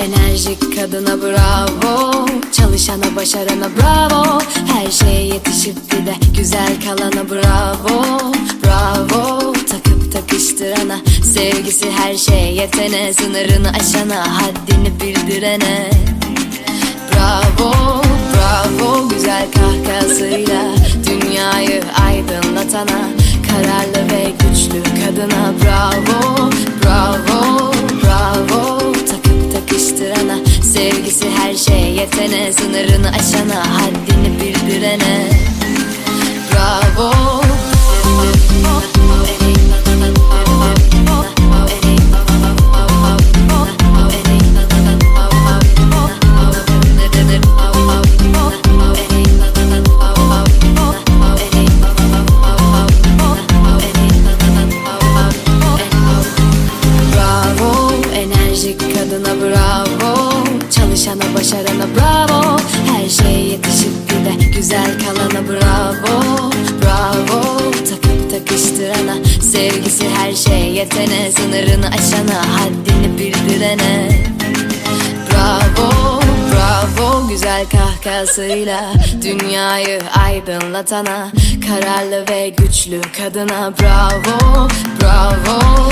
enerjik kadına bravo. Çalışana başarana bravo. Her şeye yetişip bir de güzel kalana bravo. Bravo. Takıp takıştırana Sevgisi her şeye yetene Sınırını aşana haddini bildirene. Bravo, bravo güzel kahkahasıyla Dünyayı aydınlatana Kararlı ve güçlü kadına. Bravo, Sevgisi her şeye yetene Sınırını aşana haddini bildirene. Bravo. Bravo, enerjik kadına bravo Çalışana başarana bravo. Her şeye yetişip bir de güzel kalana bravo. Bravo, takıp takıştırana Sevgisi her şeye yetene Sınırını aşana, haddini bildirene. Bravo, bravo. Güzel kahkahasıyla Dünyayı aydınlatana Kararlı ve güçlü kadına. Bravo, bravo